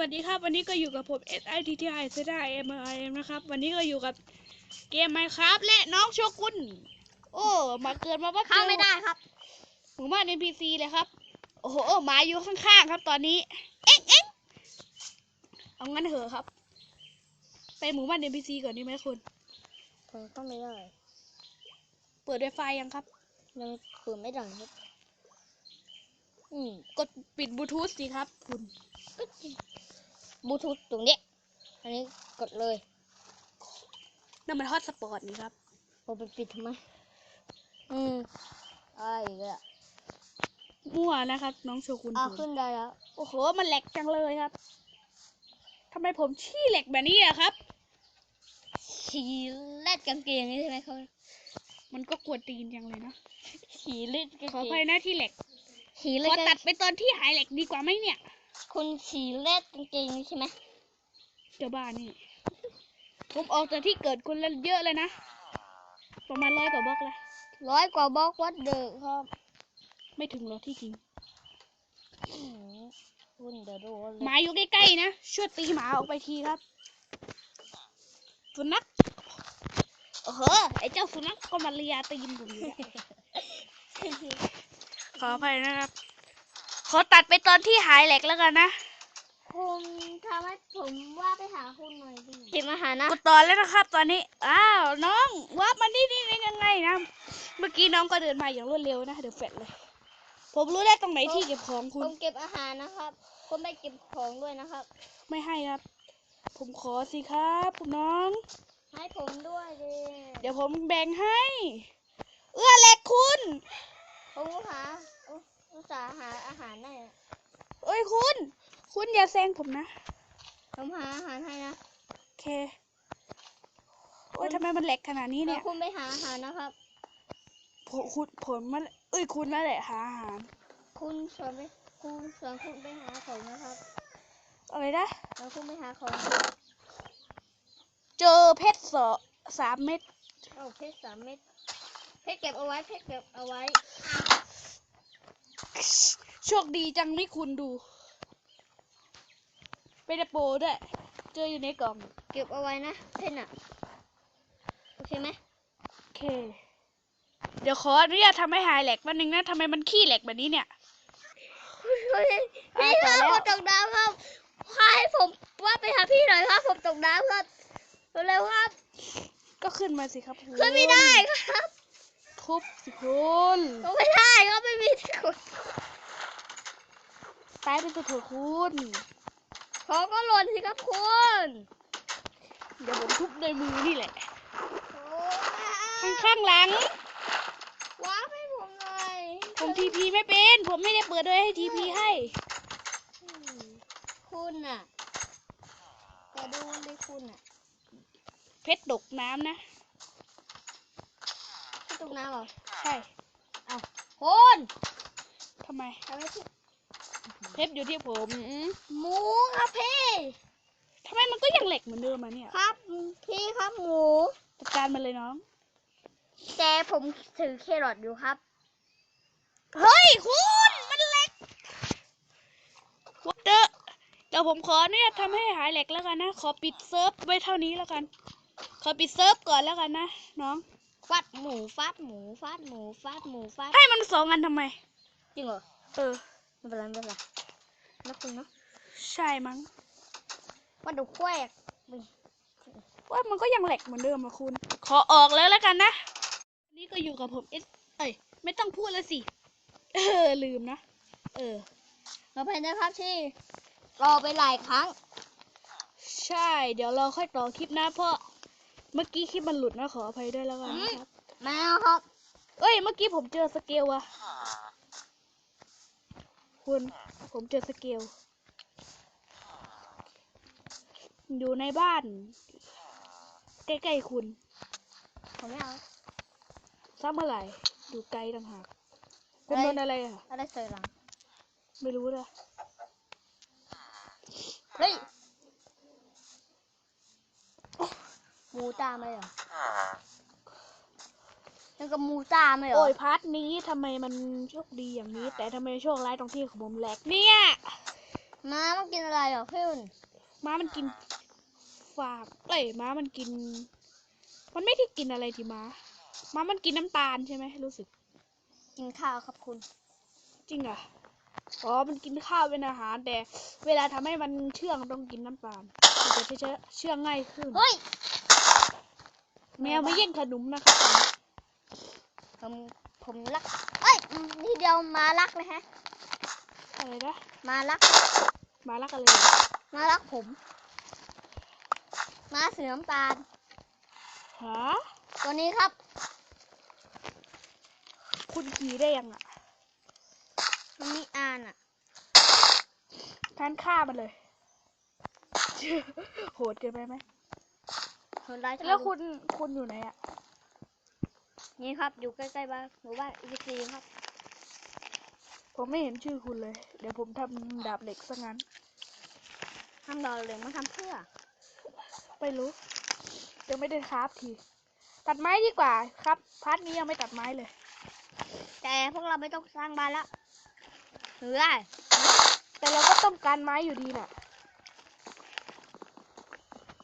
วัสดีครับ วันนี้ก็อยู่กับผม S I T T I Z I M I M นะครับ วันนี้ก็อยู่กับเกม Minecraft และน้องโชกุนโอ้มาเกิดมาว่าเข้าไม่ได้ครับหมู่บ้าน NPC เลยครับ โอ้โหหมาอยู่ข้างๆครับตอนนี้ เอ็งเอ็งเอางั้นเถอะครับ ไปหมู่บ้าน NPC ก่อนดีไหมคุณผมเข้าไม่ได้ เปิด Wi-Fi ยังครับ ยังขืนไม่ได้ครับ อืมกดปิดบลูทูธสิครับ คุณบลูทูธตรงนี้อันนี้กดเลยนั่นมันฮอตสปอตนี่ครับผมไปปิดทำไมอืมไอ้อีกแล้วมั่วนะครับ น้องโชกุนอ่าผมขึ้นได้แล้ว โอ้โห มันแหลกจังเลยครับทำไมผมชี้แหลกแบบนี้อะครับ ฉีแลดกางเกงนี่ใช่ไหมเขามันก็กวนตีนจังเลยเนาะฉีเล็ดกางขออเกภัยงนะที่แหลก ฉีขเล็อดตัดไปตอนที่หายแหลกดีกว่าไหมเนี่ย คุณฉีเล็ดกางเกงนี่ใช่ไหมเจ้าบ้านนี่ ผมออกจากที่เกิดคุณแล้วเยอะเลยนะ ประมาณร้อยกว่าบล็อกละร้อยกว่าบล็อกวัดเดอครับ ไม่ถึงหรอกที่จริง อืมคุณเดี๋ยวดูว่าหมาอยู่ใกล้ๆนะ ช่วยตีหมาออกไปทีครับ สุนัขโอ้โหไอ้เจ้าสุนัขก็มาเลียตีนผมอยู่เนี่ย ขออภัยนะครับ ขอตัดไปตอนที่หายแหลกแล้วกันนะคุณทำให้ผมว่าไปหาคุณหน่อยดิเก็บอาหารนะกดต่อแล้วนะครับ ตอนนี้ อ้าวน้องวับมานี่นี่นี่ยังไงนะ เมื่อกี้น้องก็เดินมาอย่างรวดเร็วนะเดี๋ยวแฟดเลย ผมรู้ได้ตรงไหนที่เก็บของคุผณ มเก็บอาหารนะครับคุณไม่เก็บของด้วยนะครับ ไม่ให้ครับ ผมขอสิครับคุณน้อง ให้ผมด้วยดิเดี๋ยวผมแบ่งให้ เอื้อแหลกคุณ ผมก็หาอุอุตส่าห์หาอาหารได้อะเอ้ยคุณ คุณอย่าแซงผมนะ ผมหาอาหารให้นะโอเคโอ้ยทำไมมันแหลกขนาดนี้แล้เนี่วยคุณไปหาอาหารนะครับผมคุณผมมันเอ้ยคุณนั่นแหละหาอาหาร คุณชวนไปคุณชวนคุณไปหาของนะครับอะไรนะแล้วคุณไปหาของเจอเพชรสอสามเม็ดเอาเพชรสามเม็ด เพชรเก็บเอาไว้เพชรเก็บเอาไว้ โชคดีจังที่คุณดูไม่ได้โปรด้วย เจออยู่ในกล่อง เก็บเอาไว้นะเพชรน่ะ โอเคไหมโอเค เดี๋ยวขออนุญาตทำให้หายแหลกวันหนึ่งนะทำไมมันขี้แหลกแบบนี้เนี่ย พี่ครับผมตกน้ำครับให้ผมว่าไปหาพี่หน่อยครับผมตกน้ำครับเร็วๆครับ ก็ขึ้นมาสิครับคุณขึ้นไม่ได้ครับ ทุบสิคุณก็ไม่ได้ครับไม่มีที่กดตายเป็นตัวเถอะคุณของก็หล่นสิครับคุณ เดี๋ยวผมทุบด้วยมือนี่แหละโอ้ข้างข้างๆหลัง ว้าให้ผมหน่อย ผมทีพีไม่เป็น ผมไม่ได้เปิดด้วยให้ทีพีให้อืมคุณน่ะก็ดูดิคุณน่ะ เพชรดกน้ำนะที่ ตกน้ำเหรอ ใช่คุณทำไมทำไมพี่เพชรอยู่ที่ผมอืมหมูครับพี่ทำไมมันก็ยังเหล็กเหมือนเดิมอะเนี่ย ครับ พี่ครับหมูจัดการมันเลยน้อง แต่ผมถือแครอทอยู่ครับ เฮ้ยคุณมันเหล็กวัดเดอเดี๋ยวผมขออนุญาตทำให้หายเหล็กแล้วกันนะ ขอปิดเซิร์ฟไว้เท่านี้แล้วกัน ขอปิดเซิร์ฟก่อนแล้วกันนะน้อง ฟัดหมูฟัดหมูฟัดหมูฟัดหมูฟัดให้มันสองอันทำไม จริงเหรอ เออไม่เป็นไรไม่เป็นไรนะคุณเนาะใช่มั้งว่าดูแควกว่ามันก็ยังแหลกเหมือนเดิมอะคุณ ขอออกแล้วแล้วกันนะ นี่ก็อยู่กับผมเอสเอ้ยไม่ต้องพูดแล้วสิ เออ ลืมนะ เออขออภัยนะครับที่รอไปหลายครั้ง ใช่ เดี๋ยวเราค่อยต่อคลิปนะเพราะ เมื่อกี้คลิปมันหลุดนะขออภัยด้วยแล้วกันนะครับแมวครับ เอ้ย เมื่อกี้ผมเจอสเกลอะคุณผมเจอสเกล อยู่ในบ้าน ใกล้ๆคุณ ผมไม่เอาซ้ำอะไรอยู่ไกลต่างหากคุณอะไรโดนอะไรอะอะไรเสยหลัง ไม่รู้เลยเฮ้ยหมู ตาไหมเหรอนั่นก็หมูตาไหมเหรอ โอ้ยพาร์ทนี้ทำไมมันโชคดีอย่างนี้ แต่ทำไมโชคร้ายตรงที่ของผมแหลกเนี่ยม้ามันกินอะไรเหรอพี่อุ่นม้ามันกินฟางเอ้ยม้ามันกิน มันไม่ได้กินอะไรที่ม้าม้ามันกินน้ำตาลใช่ไหมรู้สึก กินข้าวครับคุณ จริงเหรออ๋อ มันกินข้าวเป็นอาหาร แต่เวลาทำให้มันเชื่องต้องกินน้ำตาลมันจะเชื่อเชื่องง่ายขึ้น เฮ้ยแมวไม่แย่งขนมนะครับผมผมรัก เอ้ย นี่เดียวมารักเลยฮะ อะไรนะ มารักหมารักอะไรเหรอมารักผม มาสีน้ำตาลฮะตัวนี้ครับ คุณขี่ได้ยังอะ มันมีอ่านอะท่านฆ่ามันเลย โหดเกินไปไหม คนร้ายแล้วคุณคุณอยู่ไหนอะนี่ครับ อยู่ใกล้ๆบ้านหมู่บ้านอีซีครับ ผมไม่เห็นชื่อคุณเลย เดี๋ยวผมทำดาบเหล็กซะงั้นทำดอกเหลืองมาทำเพื่อไม่รู้ยังไม่ได้คราฟที ตัดไม้ดีกว่าครับ พาร์ทนี้ยังไม่ตัดไม้เลย แต่พวกเราไม่ต้องสร้างบ้านละหรือได้แต่เราก็ต้องการไม้อยู่ดีน่ะ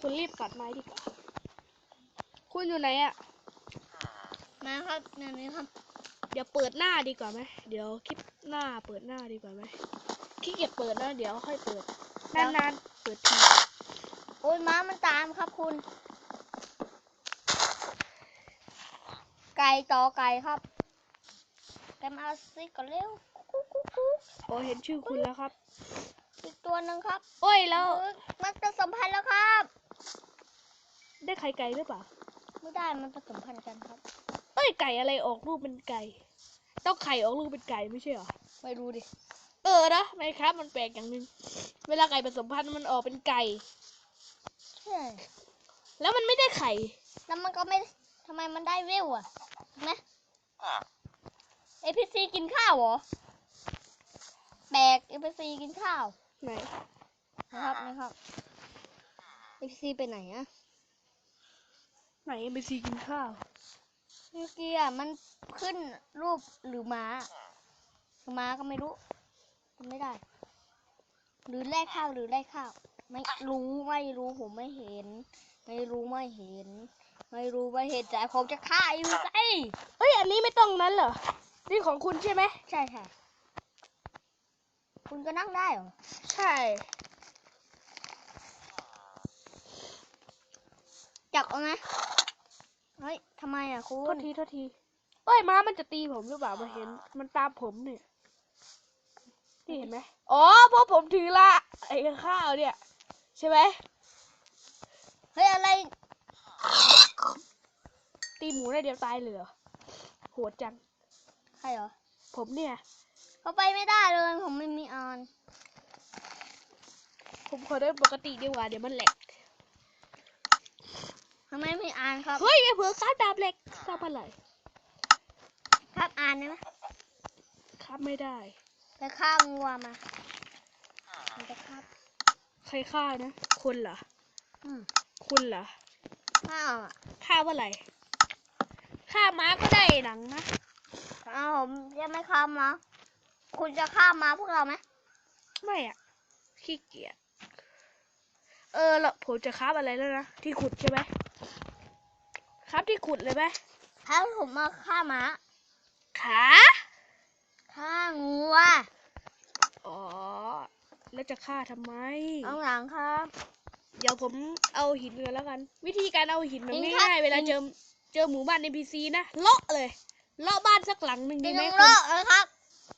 คุณรีบตัดไม้ดีกว่า คุณอยู่ไหนอะ่ะมาครับนี่นี่ครับ เดี๋ยวเปิดหน้าดีกว่าไหมเดี๋ยวคลิปหน้าเปิดหน้าดีกว่าไหมขี้เกียจเปิดแล้วเดี๋ยวค่อยเปิดนานๆเปิดทีโอ้ยม้ามันตามครับคุณ ไก่ต่อไก่ครับไก่มาสิก่อนเร็วกุ๊กกุ๊กกุ๊กโอ้เห็นชื่อคุณแล้วครับ อีกตัวหนึ่งครับ โอ้ยแล้วเอ้ยมันจะสัมพันธ์แล้วครับ ได้ไข่ไก่หรือเปล่า ไม่ได้มันผสมพันธุ์กันครับ เอ้ยไก่อะไรออกลูกเป็นไก่ ต้องไข่ออกลูกเป็นไก่ไม่ใช่เหรอ ไม่รู้ดิ เออนะไม่ครับมันแปลกอย่างหนึ่งเวลาไก่ผสมพันธุ์มันออกเป็นไก่ ใช่ แล้วมันไม่ได้ไข่ แล้วมันก็ไม่ทำไมมันได้เวลอะเห็นไหมเอพีซีกินข้าวเหรอแบกเอพีซีกินข้าว ไหน นะครับนะครับเอพีซีไปไหนอะ ไหนไปซีกินข้าวเมื่อกี้อะมันขึ้นรูปหรือม้าหรือม้าก็ไม่รู้จำไม่ได้ หรือแลกข้าวหรือแลกข้าว ไม่รู้ไม่รู้ผมไม่เห็น ไม่รู้ไม่เห็น ไม่รู้ไม่เห็นแต่ผมจะฆ่าอยู่ไงเอ้ยอันนี้ไม่ต้องนั้นเหรอนี่ของคุณใช่ไหมใช่ค่ะ คุณก็นั่งได้เหรอใช่จับเอาไหม เฮ้ยทำไมอะคุโทษณทีโทษทีเอ้ยม้ามันจะตีผมหรือเปล่ามาเห็น มันตามผมเนี่ยนี่เห็นไหมอ๋อเพราะผมถือละไอ้ข้าวเนี่ย ใช่ไหมเฮ้ยอะไรตีหมูได้เดียวตายเลยเหรอโหดจัง ใครเหรอผมเนี่ย เขาไปไม่ได้เลยผมไม่มีออนผมขอเดินปกติดีกว่าเดี๋ยวมันแหลก ทำไมไม่อ่านครับเฮ้ยไม่เผื่อคาดดาบเหล็กทราบอะไรครับอ่านได้ไหมครับไม่ได้ไปฆ่างัวมามันจะครับใครฆ่านะคุณเหรออืมคุณเหรอข้าวอะฆ่าว่าอะไรฆ่าม้าก็ได้หนังนะอ้าวผมยังไม่ฆ่ามาคุณจะฆ่ามาพวกเราไหมไม่อะขี้เกียจเออแล้วผมจะคราบอะไรแล้วนะที่ขุดใช่ไหม ครับที่ขุดเลยไหมถ้าผมมาฆ่าม้าขาฆ่างัวอ๋อ แล้วจะฆ่าทำไม เอาหลังครับ เดี๋ยวผมเอาหินก่อนแล้วกัน วิธีการเอาหินแบบหินครับง่ายๆเวลาหิน เจอเจอหมู่บ้านในพีซีนะเลาะเลยเลาะบ้านสักหลังหนึ่งเป็ดีนไหมตรงคุณ โลกเลยครับ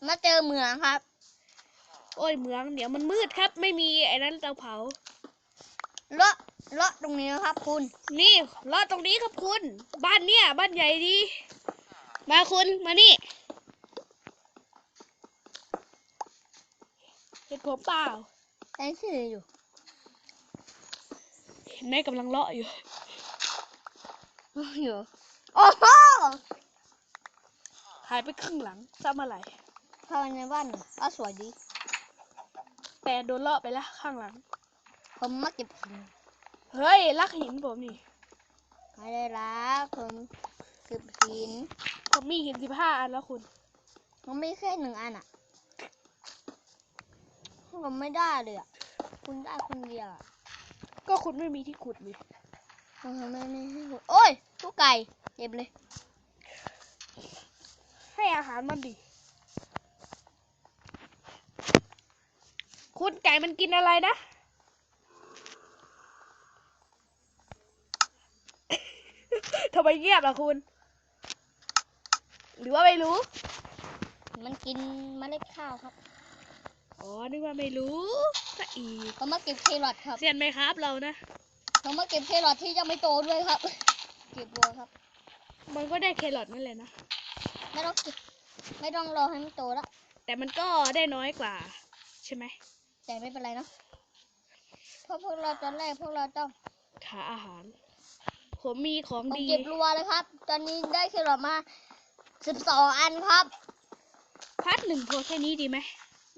มาเจอเหมืองครับ โอ้ยเหมืองเดี๋ยวมันมืดครับ ไม่มีไอ้นั้นเตาเผา เลาะเลาะตรงนี้นะครับ คุณ นี่รอดตรงนี้ครับคุณ บ้านเนี่ย บ้านใหญ่ดี มาคุณมานี่เห็นผมเปล่าไอ้สื่ออยู่เห็นแม่กำลังเลาะอยู่อยู่โอ้โหหายไปครึ่งหลังซ้ำอะไรเข้าไปในบ้านหน่อยอ้าวสวยดี แต่โดนเลาะไปแล้วข้างหลัง ผมมาเก็บหินเฮ้ยลักหินผมนี่ไม่ได้รักผมเก็บหิน ผมมีหินสิบห้าอันแล้วคุณ ผมไม่แค่หนึ่งอันอะ ผมไม่ได้เลยอะ คุณได้คนเดียวอะก็คุณไม่มีที่ขุดเลยเออไม่ไม่ให้ผมโอ้ยลูกไก่เจ็บเลย ให้อาหารมันดิคุณไก่มันกินอะไรนะ ทำ ไมเงียบล่ะคุณ หรือว่าไม่รู้ มันกินเมล็ดข้าวครับ อ๋อ นึกว่าไม่รู้ซะอีกเขามาเก็บแครอทครับเซียนไหมครับเรานะ เขามาเก็บแครอทที่ยังไม่โตด้วยครับ เก็บบัวครับ มันก็ได้แครอทนั่นแหละนะ ไม่ต้องเก็บไม่ต้องรอให้มันโตแล้ว แต่มันก็ได้น้อยกว่า ใช่ไหม แต่ไม่เป็นไรเนาะ เพราะพวกเราตอนแรกพวกเราต้องหาอาหาร ผมมีของผมดี เก็บรัวเลยครับ ตอนนี้ได้แครอทมาสิบสองอันครับพัดหนึ่งพอแค่นี้ดีไหม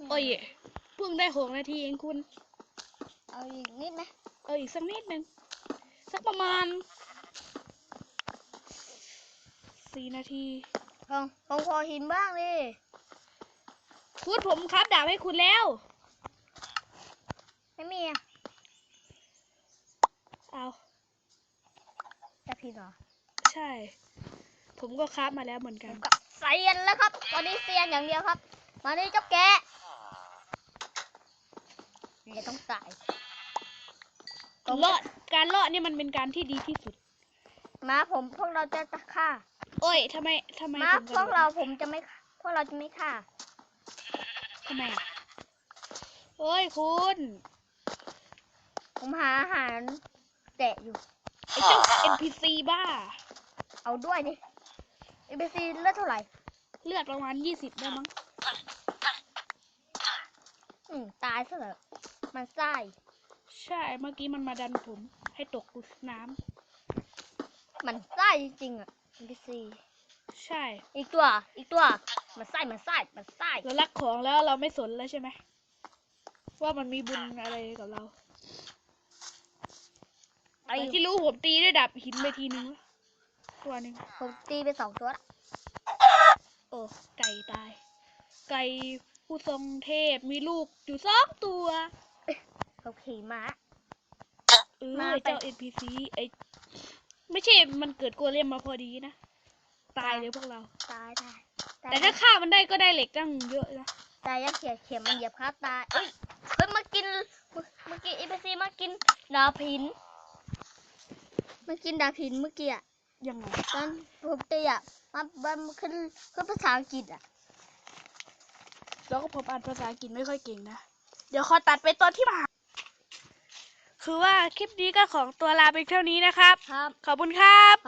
โอ้ยเพิ่งได้หกนาทีเองคุณ เอาอีกนิดไหมเอออีกสักนิดหนึ่งสักประมาณสี่นาทีผมผมขอหินบ้างดิพูดผมครับดาบให้คุณแล้ว ไม่มีอะเอา จะผิดเหรอใช่ ผมก็ครับมาแล้วเหมือนผกัน มกับเซียนแล้วครับตอนนี้เซียนอย่างเดียวครับ มานี่เจ้าแกะอย่าต้องตายเลาะการเลาะเนี่ยมันเป็นการที่ดีที่สุด มาผมพวกเราจะจะฆ่าโอ้ยทำไมทำไมมาผมกพระวกโดดเราผมจะไม่พวกเราจะไม่ฆ่าทำไมอะโอ้ยคุณ ผมหาอาหารแกะอยู่ไอ้ เจ้า NPC บ้า เอาด้วยดิเอ c ซีเลือดเท่าไหร่ เลือดประมาณยี่สิบได้มั้ง อืมตายซะแล้วมันไส้ใช่ เมื่อกี้มันมาดันผม ให้ตกน้ำ มันไส้จริงๆอะเอ c ซีใช่ อีกตัว อีกตัว มันไส้มันไส้มันไส้ เรารักของแล้วเราไม่สนแล้วใช่ไหม ว่ามันมีบุญอะไรกับเรา ไอ้แต่ที่รู้ผมตีด้วยดาบหินไปทีนึงวะตัวหนึ่งผมตีไปสองตัวละโอ้ไก่ตาย ไก่ผู้ทรงเทพมีลูกอยู่สองตัวเขาขี่ม้าเออมาไอ้ไปเจ้า NPC ไอไม่ใช่มันเกิดกัวเรียมมาพอดีนะ ตายเลยพวกเรา ตายตายแต่ถ้าฆ่ามันได้ก็ได้เหล็กตั้งเยอะนะตายยักษ์เขียเขียมันเหยียบขาตายเอ้ยเฮ้ยมากินเมื่อกี้เอ c ซีมากินดาบหิน มากินดาบหินเมื่อกี้อะยังไงตอนผมตีอะมันมันขึ้นขึ้นภาษาอังกฤษอะแล้วก็ผมอ่านภาษาอังกฤษไม่ค่อยเก่งนะ เดี๋ยวขอตัดไปตอนที่มาคือว่าคลิปนี้ก็ของตัวลาไปเท่านี้นะครับ ครับ ขอบคุณครับ